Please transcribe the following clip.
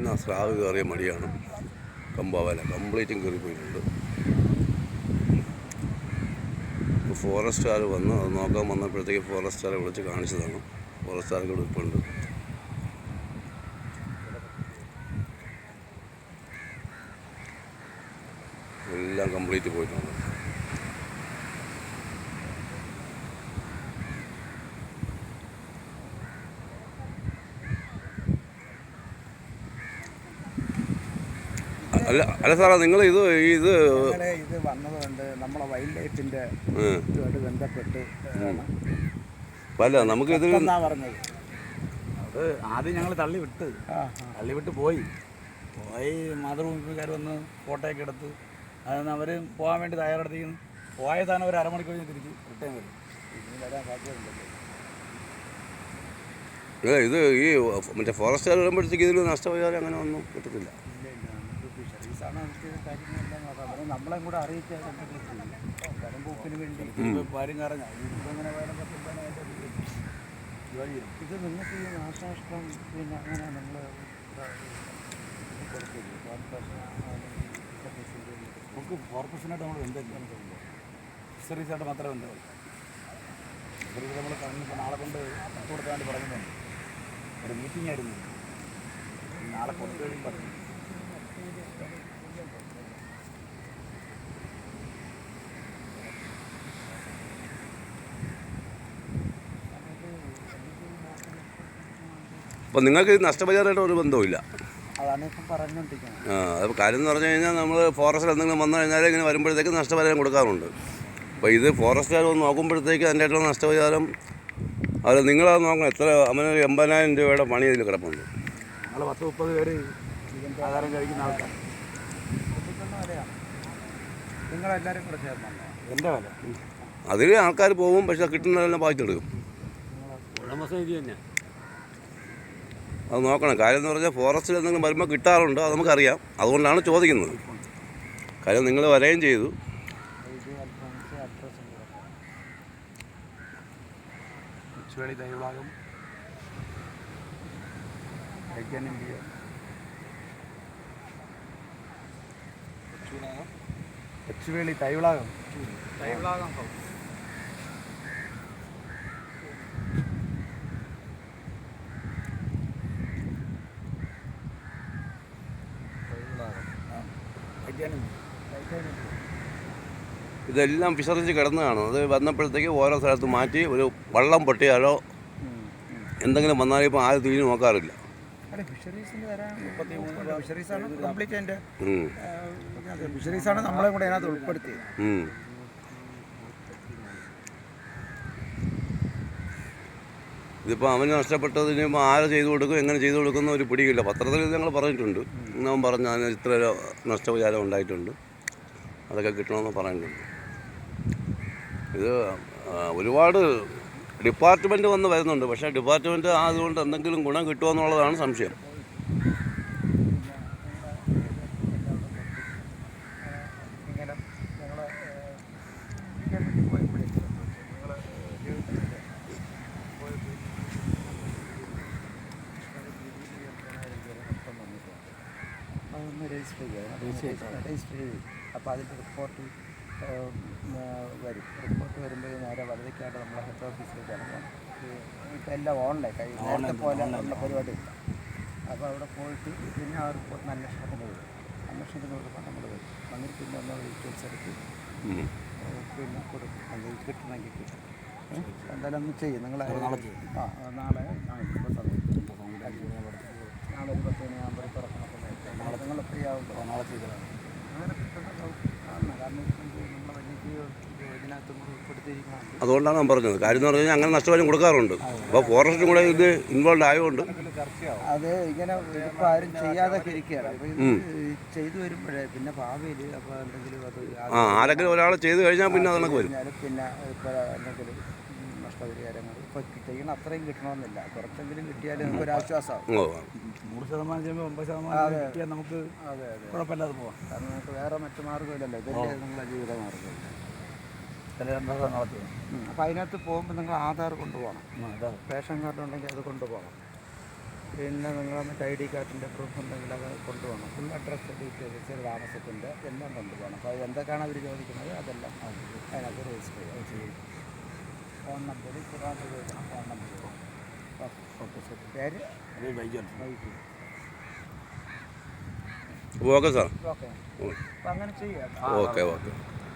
ഇന്ന് ആ സ്രാവ് കയറിയ മടിയാണ്. കമ്പാവല കംപ്ലീറ്റും കയറിപ്പോയിട്ടുണ്ട് ഫോറസ്റ്റുകാർ വന്ന് അത് നോക്കാൻ വന്നപ്പോഴത്തേക്ക് ഫോറസ്റ്റുകാരെ വിളിച്ച് കാണിച്ചതാണ്. ഫോറസ്റ്റുകാർക്ക് ഇവിടെ ഉണ്ട് എല്ലാം കംപ്ലീറ്റ് പോയിട്ടുണ്ട്. അല്ല അല്ല സാറേ നിങ്ങൾ ഇത് ഇത് ഇത് വന്നതുകൊണ്ട് നമ്മളെ വൈൽഡ് ലൈഫിന്റെ. ഇതുമായിട്ട് ബന്ധപ്പെട്ട് അല്ല നമുക്ക് ഇത് എന്നാ പറഞ്ഞത്. അത് ആദ്യം ഞങ്ങൾ തള്ളി വിട്ട്. തള്ളി വിട്ട് പോയി. പോയി മാതൃഭൂമിക്കാർ വന്ന് ഫോട്ടോയൊക്കെ എടുത്ത് അതൊന്ന് അവർ പോകാൻ വേണ്ടി തയ്യാറെടുത്തിരിക്കുന്നു. പോയ സാധനം ഒരു അരമണിക്കൂർ കഴിഞ്ഞ് തിരിച്ച് റിട്ടേൺ വരും. വരാൻ സാധ്യതയുണ്ടല്ലോ ഇത് ഈ മറ്റേ ഫോറസ്റ്റുകാർ വരുമ്പോഴത്തേക്ക് ഇതിൽ നഷ്ടപരിഹാരം അങ്ങനെ ഒന്നും കിട്ടത്തില്ല. ഫിഷറീസാണ് നമുക്ക് കാര്യങ്ങളെല്ലാം നോക്കാം നമ്മളെയും കൂടെ അറിയിച്ചാൽ വരമ്പൂക്കിന് വേണ്ടി കറഞ്ഞ ഇങ്ങനെ വേറെ ഇത് നിങ്ങൾക്ക് ഈ നാശനഷ്ടം പിന്നെ അങ്ങനെ നമ്മൾ കൊടുക്കില്ല നമുക്ക് കോർപ്പറേഷനായിട്ട് നമ്മൾ ബന്ധമില്ല. ഫിഷറീസായിട്ട് മാത്രമേ ഉണ്ട് ഫിഷറീസ് നമ്മൾ ഇപ്പോൾ നാളെ കൊണ്ട് കൊടുക്കാൻ വേണ്ടി പറയുന്നുണ്ട്. ഒരു മീറ്റിംഗ് ആയിരുന്നു. നാളെ കൊടുത്തു കഴിയും പറഞ്ഞു അപ്പം നിങ്ങൾക്ക് ഇത് നഷ്ടപരിഹാരമായിട്ട് ഒരു ബന്ധവുമില്ല. അതാണ് ഇപ്പം പറഞ്ഞുകൊണ്ടിരിക്കുന്നത് ആ അത് കാര്യം എന്ന് പറഞ്ഞു കഴിഞ്ഞാൽ നമ്മൾ ഫോറസ്റ്റിൽ എന്തെങ്കിലും വന്നു കഴിഞ്ഞാൽ ഇങ്ങനെ വരുമ്പോഴത്തേക്ക് നഷ്ടപരിഹാരം കൊടുക്കാറുണ്ട്. അപ്പോൾ ഇത് ഫോറസ്റ്റുകാർ ഒന്ന് നോക്കുമ്പോഴത്തേക്ക് അതിന്റെ ആയിട്ടുള്ള നഷ്ടപരിഹാരം അത് നിങ്ങളത് നോക്കണം. എത്ര അവനൊരു എൺപതിനായിരം രൂപയുടെ പണി ഇതിൽ കിടപ്പുണ്ട്. ഞങ്ങൾ പത്ത് മുപ്പത് പേര് ആഹാരം കഴിക്കുന്ന ആൾക്കാർ ഇതൊന്നും അറിയാം നിങ്ങളെല്ലാവരും കൂടെ ചേർന്നോ എന്റെ വില? അതിൽ ആൾക്കാർ പോകും പക്ഷെ കിട്ടുന്നതെല്ലാം വായിച്ചെടുക്കും ഉടമസ്ഥ ഇത് തന്നെ. അത് നോക്കണം. കാര്യം എന്ന് പറഞ്ഞാൽ ഫോറസ്റ്റിൽ എന്തെങ്കിലും വരുമ്പോൾ കിട്ടാറുണ്ട് അത് നമുക്കറിയാം. അതുകൊണ്ടാണ് ചോദിക്കുന്നത്. കാര്യം നിങ്ങൾ വരികയും ചെയ്തു. തൈവളാകം തൈവളാകം തൈവിളാകം ഇതെല്ലാം വിസർജിച്ച് കിടന്നതാണ് അത് വന്നപ്പോഴത്തേക്ക് ഓരോ സ്ഥലത്ത് മാറ്റി ഒരു വള്ളം പൊട്ടിയാലോ എന്തെങ്കിലും വന്നാലും ഇപ്പോൾ ആരും തിരിഞ്ഞു നോക്കാറില്ല. ഫിഷറീസാണ് നമ്മളെ കൂടെ അതിനകത്ത് ഉൾപ്പെടുത്തിയത്. ഇതിപ്പോൾ അവന് നഷ്ടപ്പെട്ടതിന് ഇപ്പോൾ ആര് ചെയ്തു കൊടുക്കും എങ്ങനെ ചെയ്തു കൊടുക്കുന്ന ഒരു പിടിയില്ല പത്രത്തിൽ ഇത് ഞങ്ങൾ പറഞ്ഞിട്ടുണ്ട്. ഇന്ന് അവൻ പറഞ്ഞ അതിന് ഇത്ര നഷ്ടപരിഹാരം ഉണ്ടായിട്ടുണ്ട്. അതൊക്കെ കിട്ടണമെന്ന് പറഞ്ഞിട്ടുണ്ട്. ഇത് ഒരുപാട് ഡിപ്പാർട്ട്മെന്റ് വന്ന് വരുന്നുണ്ട്. പക്ഷേ ഡിപ്പാർട്ട്മെന്റ് അതുകൊണ്ട് എന്തെങ്കിലും ഗുണം കിട്ടുമോ എന്നുള്ളതാണ് സംശയം. അപ്പോൾ അതിന്റെ റിപ്പോർട്ട് വരും. റിപ്പോർട്ട് വരുമ്പോൾ നേരെ വലതിക്കായിട്ട് നമ്മളെ ഹെഡ് ഓഫീസിലേക്ക് ഇറങ്ങാം. ഇപ്പം എല്ലാം ഓൺലൈൻ കഴിഞ്ഞ നേരത്തെ പോലെ ഉള്ള പരിപാടി ഇല്ല. അപ്പോൾ അവിടെ പോയിട്ട് പിന്നെ ആ റിപ്പോർട്ടിന് അന്വേഷണത്തിന് വരും. അന്വേഷണത്തിന് കൊടുക്കുമ്പോൾ നമ്മൾ വരും. വന്നിട്ട് പിന്നെ ഒന്ന് ഡീറ്റെയിൽസ് എടുത്ത് പിന്നെ കൊടുക്കും. എന്തെങ്കിലും കിട്ടണമെങ്കിൽ കിട്ടും? എന്തായാലും ഒന്ന് ചെയ്യും. നിങ്ങൾ ആ നാളെ ഇപ്പോൾ നാളെ ഒരു പത്ത് മണിയാകുമ്പോൾ തുറക്കണം നിങ്ങൾ ഫ്രീ ആവുമ്പോൾ. നാളെ ചെയ്തതാണ്. അങ്ങനെ കിട്ടുന്ന കാരണം ഇപ്പം നമ്മൾ വലിയ ഇതിനകത്ത് നമ്മൾ ഉൾപ്പെടുത്തിയിരിക്കണം അതുകൊണ്ടാണ് ഞാൻ പറഞ്ഞത്. കാര്യം എന്ന് പറഞ്ഞാൽ അങ്ങനെ നഷ്ടപരിഹാരം കൊടുക്കാറുണ്ട്. അപ്പോൾ ഫോറസ്റ്റും കൂടെ ഇത് ഇൻവോൾവ് ആയതുകൊണ്ട്. അത് ഇങ്ങനെ ഇതിപ്പോൾ ആരും ചെയ്യാതെ ഇരിക്കുകയാണ്. ചെയ്തു വരുമ്പോഴേ പിന്നെ ഭാവിയിൽ അപ്പോൾ എന്തെങ്കിലും അത് ആ ആരെങ്കിലും ഒരാൾ ചെയ്തു കഴിഞ്ഞാൽ പിന്നെ അത് വരും. പിന്നെ ഇപ്പോൾ എന്തെങ്കിലും ഉം, നഷ്ടപരിഹാരങ്ങൾ ഇപ്പോൾ ചെയ്യണം അത്രയും കിട്ടണമെന്നില്ല. കുറച്ചെങ്കിലും കിട്ടിയാൽ നമുക്ക് ഒരു നൂറ് ശതമാനം ചെയ്യുമ്പോൾ ഒമ്പത് ശതമാനം കിട്ടിയാൽ നമുക്ക് അതെ അതെ. കുഴപ്പമില്ലാതെ പോവാം. കാരണം നമുക്ക് വേറെ മറ്റു മാർഗമില്ലല്ലോ. ഇതല്ലേ നിങ്ങളുടെ ജീവിത മാർഗം. നടത്തി? അപ്പോൾ അതിനകത്ത് പോകുമ്പോൾ നിങ്ങൾ ആധാർ കൊണ്ടുപോകണം. ആധാർ. റേഷൻ കാർഡ് ഉണ്ടെങ്കിൽ അത് കൊണ്ടുപോകണം. പിന്നെ നിങ്ങൾ മറ്റേ ഐ ഡി കാർഡിന്റെ പ്രൂഫ് ഉണ്ടെങ്കിൽ അത് കൊണ്ടുപോകണം. ഫുൾ അഡ്രസ്സ് ഡീറ്റെയിൽസ് താമസത്തിന്റെ എല്ലാം കൊണ്ടുപോകണം. അപ്പോൾ അത് എന്തൊക്കെയാണ് അവർ ചോദിക്കുന്നത്? അതെല്ലാം അതിനകത്ത് രജിസ്റ്റർ ചെയ്യും. ഫോൺ നമ്പർ ചോദിക്കണം ഫോൺ നമ്പർ. Okay okay. ശരി പേര് ഓക്കെ സാർ. ഓക്കെ. അങ്ങനെ ചെയ്യാം. Okay okay.